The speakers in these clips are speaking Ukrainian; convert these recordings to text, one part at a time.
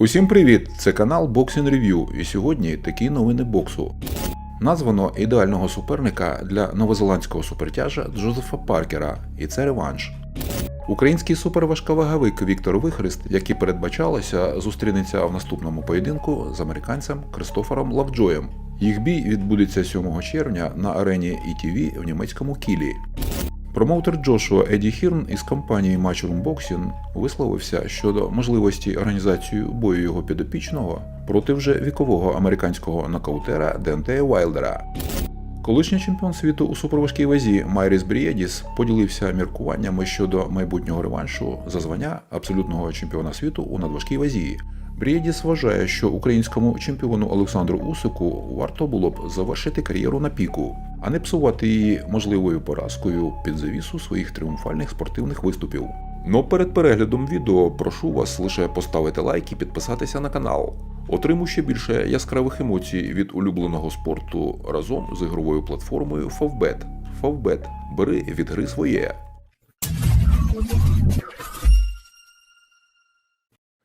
Усім привіт! Це канал Boxing Review і сьогодні такі новини боксу. Названо ідеального суперника для новозеландського супертяжа Джозефа Паркера, і це реванш. Український суперважковаговик Віктор Вихрест, який передбачалося, зустрінеться в наступному поєдинку з американцем Кристофером Лавджоєм. Їх бій відбудеться 7 червня на арені ETV в німецькому Кілі. Промоутер Джошуа Еді Хірн із компанії Matchroom Boxing висловився щодо можливості організації бою його підопічного проти вже вікового американського нокаутера Дентея Вайлдера. Колишній чемпіон світу у суперважкій вазі Майріс Брієдіс поділився міркуваннями щодо майбутнього реваншу за звання абсолютного чемпіона світу у надважкій вазі. Брієдіс вважає, що українському чемпіону Олександру Усику варто було б завершити кар'єру на піку, а не псувати її можливою поразкою під завісу своїх тріумфальних спортивних виступів. Но перед переглядом відео прошу вас лише поставити лайк і підписатися на канал. Отримуй ще більше яскравих емоцій від улюбленого спорту разом з ігровою платформою Favbet. Favbet. Бери від гри своє.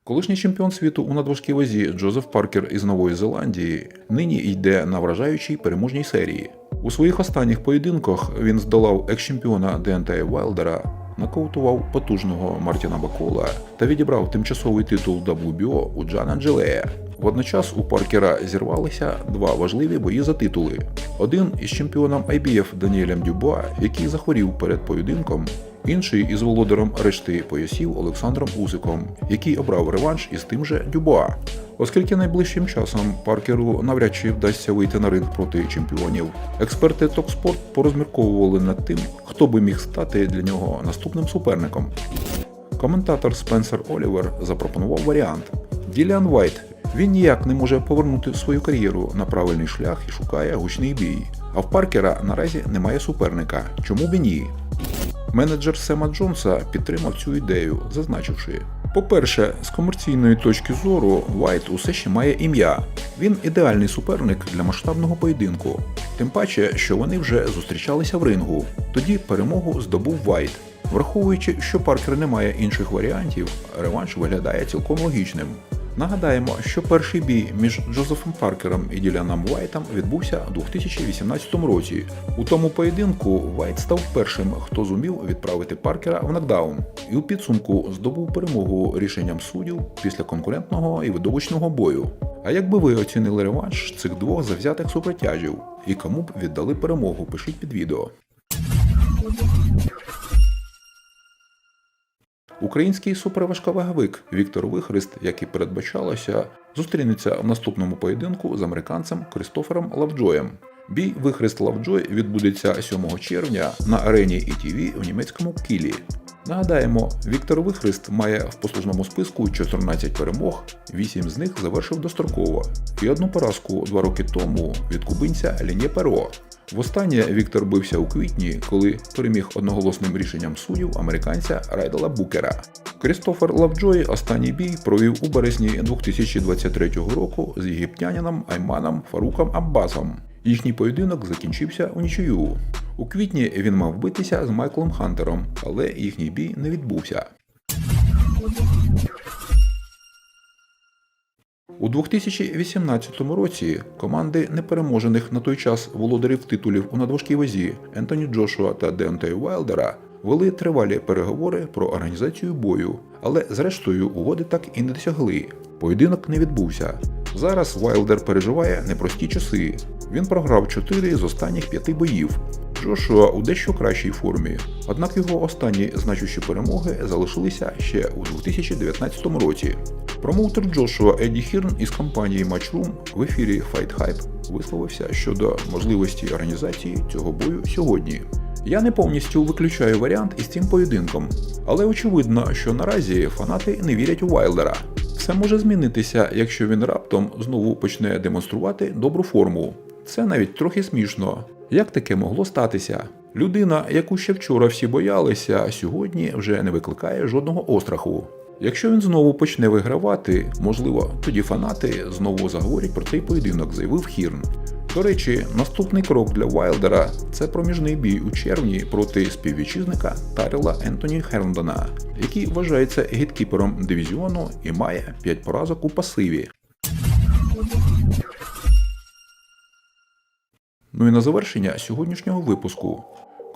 Колишній чемпіон світу у надважкій вазі Джозеф Паркер із Нової Зеландії нині йде на вражаючій переможній серії. У своїх останніх поєдинках він здолав екс-чемпіона Деантея Вайлдера, нокаутував потужного Мартіна Бакола та відібрав тимчасовий титул WBO у Джана Джелея. Водночас у Паркера зірвалися два важливі бої за титули. Один із чемпіоном IBF Даніелем Дюбуа, який захворів перед поєдинком, інший із володарем решти поясів Олександром Усиком, який обрав реванш із тим же Дюбуа. Оскільки найближчим часом Паркеру навряд чи вдасться вийти на ринг проти чемпіонів, експерти Токспорт порозмірковували над тим, хто би міг стати для нього наступним суперником. Коментатор Спенсер Олівер запропонував варіант: Діліан Вайт. Він ніяк не може повернути свою кар'єру на правильний шлях і шукає гучний бій. А в Паркера наразі немає суперника. Чому б і ні? Менеджер Сема Джонса підтримав цю ідею, зазначивши: по-перше, з комерційної точки зору Вайт усе ще має ім'я. Він ідеальний суперник для масштабного поєдинку. Тим паче, що вони вже зустрічалися в рингу. Тоді перемогу здобув Вайт. Враховуючи, що Паркер не має інших варіантів, реванш виглядає цілком логічним. Нагадаємо, що перший бій між Джозефом Паркером і Діляном Вайтом відбувся у 2018 році. У тому поєдинку Вайт став першим, хто зумів відправити Паркера в нокдаун, і у підсумку здобув перемогу рішенням суддів після конкурентного і видовищного бою. А як би ви оцінили реванш цих двох завзятих супротяжів? І кому б віддали перемогу? Пишіть під відео. Український суперважковаговик Віктор Вихрест, як і передбачалося, зустрінеться в наступному поєдинку з американцем Кристофером Лавджоєм. Бій Вихрест Лавджой відбудеться 7 червня на арені ETV в німецькому Кілі. Нагадаємо, Віктор Вихрест має в послужному списку 14 перемог, 8 з них завершив достроково, і одну поразку два роки тому від кубинця Лінє Перо. Востаннє Віктор бився у квітні, коли переміг одноголосним рішенням суддів американця Райдела Букера. Крістофер Лавджой останній бій провів у березні 2023 року з єгиптянином Айманом Фаруком Аббасом. Їхній поєдинок закінчився у нічию. У квітні він мав битися з Майклом Хантером, але їхній бій не відбувся. У 2018 році команди непереможених на той час володарів титулів у надважкій вазі Ентоні Джошуа та Деонтея Вайлдера вели тривалі переговори про організацію бою, але зрештою угоди так і не досягли. Поєдинок не відбувся. Зараз Вайлдер переживає непрості часи. Він програв 4 з останніх 5 боїв. Джошуа у дещо кращій формі, однак його останні значущі перемоги залишилися ще у 2019 році. Промоутер Джошуа Еді Хірн із компанії Matchroom в ефірі Fight Hype висловився щодо можливості організації цього бою сьогодні. Я не повністю виключаю варіант із цим поєдинком, але очевидно, що наразі фанати не вірять у Вайлдера. Все може змінитися, якщо він раптом знову почне демонструвати добру форму. Це навіть трохи смішно. Як таке могло статися? Людина, яку ще вчора всі боялися, сьогодні вже не викликає жодного остраху. Якщо він знову почне вигравати, можливо, тоді фанати знову заговорять про цей поєдинок, заявив Хірн. До речі, наступний крок для Вайлдера це проміжний бій у червні проти співвітчизника Тарела Ентоні Херндона, який вважається гіткіпером дивізіону і має 5 поразок у пасиві. Ну і на завершення сьогоднішнього випуску.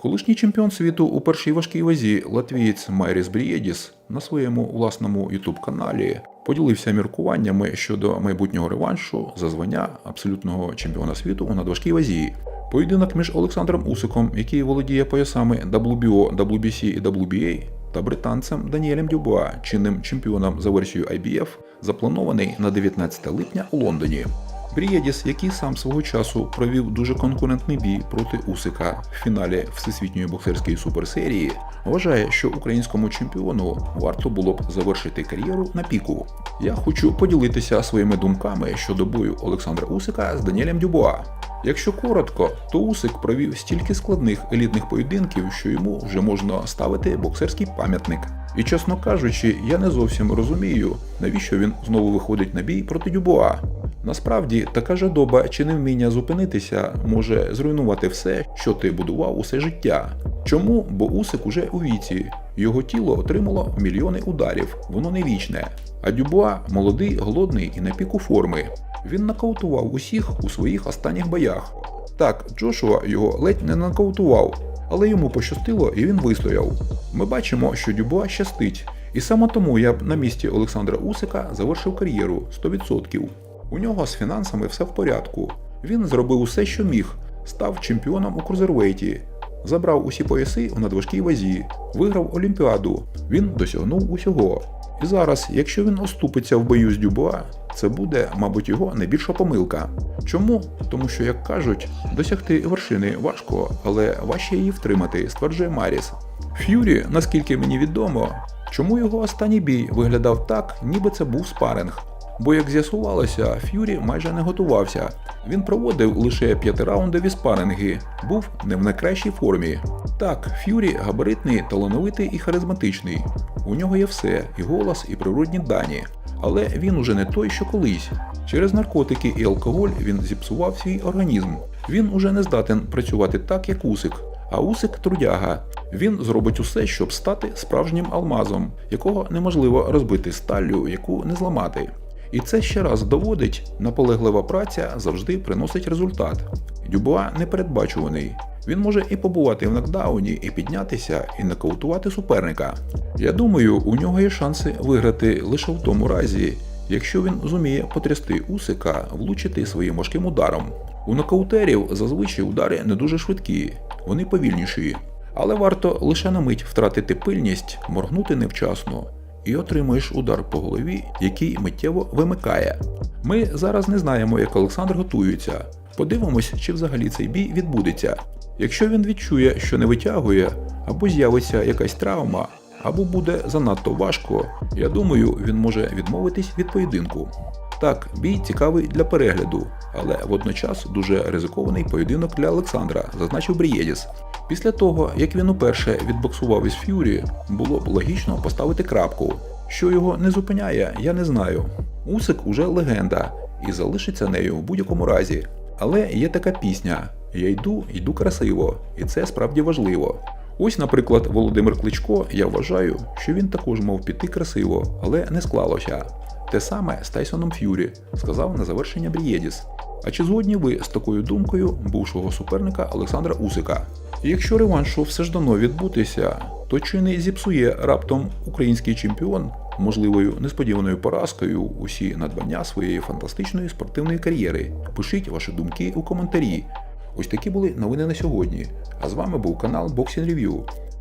Колишній чемпіон світу у першій важкій вазі латвієць Майріс Брієдіс на своєму власному youtube каналі поділився міркуваннями щодо майбутнього реваншу за звання абсолютного чемпіона світу у надважкій вазі. Поєдинок між Олександром Усиком, який володіє поясами WBO, WBC і WBA, та британцем Даніелем Дюбуа, чинним чемпіоном за версією IBF, запланований на 19 липня у Лондоні. Брієдіс, який сам свого часу провів дуже конкурентний бій проти Усика в фіналі Всесвітньої боксерської суперсерії, вважає, що українському чемпіону варто було б завершити кар'єру на піку. Я хочу поділитися своїми думками щодо бою Олександра Усика з Даніелем Дюбуа. Якщо коротко, то Усик провів стільки складних елітних поєдинків, що йому вже можна ставити боксерський пам'ятник. І чесно кажучи, я не зовсім розумію, навіщо він знову виходить на бій проти Дюбуа. Насправді, така жадоба чи невміння зупинитися може зруйнувати все, що ти будував усе життя. Чому? Бо Усик уже у віці. Його тіло отримало мільйони ударів, воно не вічне. А Дюбуа молодий, голодний і на піку форми. Він нокаутував усіх у своїх останніх боях. Так, Джошуа його ледь не нокаутував, але йому пощастило і він вистояв. Ми бачимо, що Дюбуа щастить, і саме тому я б на місці Олександра Усика завершив кар'єру 100%. У нього з фінансами все в порядку. Він зробив усе, що міг, став чемпіоном у крузервейті, забрав усі пояси у надважкій вазі, виграв Олімпіаду. Він досягнув усього. І зараз, якщо він оступиться в бою з Дюбуа, це буде, мабуть, його найбільша помилка. Чому? Тому що, як кажуть, досягти вершини важко, але важче її втримати, стверджує Маріс. Ф'юрі, наскільки мені відомо, чому його останній бій виглядав так, ніби це був спаринг. Бо, як з'ясувалося, Ф'юрі майже не готувався. Він проводив лише п'ятираундові спаринги, був не в найкращій формі. Так, Ф'юрі габаритний, талановитий і харизматичний. У нього є все, і голос, і природні дані. Але він уже не той, що колись. Через наркотики і алкоголь він зіпсував свій організм. Він уже не здатен працювати так, як Усик. А Усик трудяга. Він зробить усе, щоб стати справжнім алмазом, якого неможливо розбити сталлю, яку не зламати. І це ще раз доводить, наполеглива праця завжди приносить результат. Дюбуа непередбачуваний. Він може і побувати в нокдауні, і піднятися, і нокаутувати суперника. Я думаю, у нього є шанси виграти лише в тому разі, якщо він зуміє потрясти Усика, влучити своїм важким ударом. У нокаутерів зазвичай удари не дуже швидкі, вони повільніші. Але варто лише на мить втратити пильність, моргнути невчасно, і отримуєш удар по голові, який миттєво вимикає. Ми зараз не знаємо, як Олександр готується. Подивимось, чи взагалі цей бій відбудеться. Якщо він відчує, що не витягує, або з'явиться якась травма, або буде занадто важко, я думаю, він може відмовитись від поєдинку. Так, бій цікавий для перегляду, але водночас дуже ризикований поєдинок для Олександра, зазначив Брієдіс. Після того, як він уперше відбоксував із Ф'юрі, було б логічно поставити крапку. Що його не зупиняє, я не знаю. Усик уже легенда і залишиться нею в будь-якому разі. Але є така пісня: Я йду, йду красиво, і це справді важливо. Ось, наприклад, Володимир Кличко, я вважаю, що він також мав піти красиво, але не склалося. Те саме з Тайсоном Ф'юрі, сказав на завершення Брієдіс. А чи згодні ви з такою думкою бувшого суперника Олександра Усика? Якщо реваншу все ж дано відбутися, то чи не зіпсує раптом український чемпіон можливою несподіваною поразкою усі надбання своєї фантастичної спортивної кар'єри? Пишіть ваші думки у коментарі. Ось такі були новини на сьогодні. А з вами був канал Boxing Review.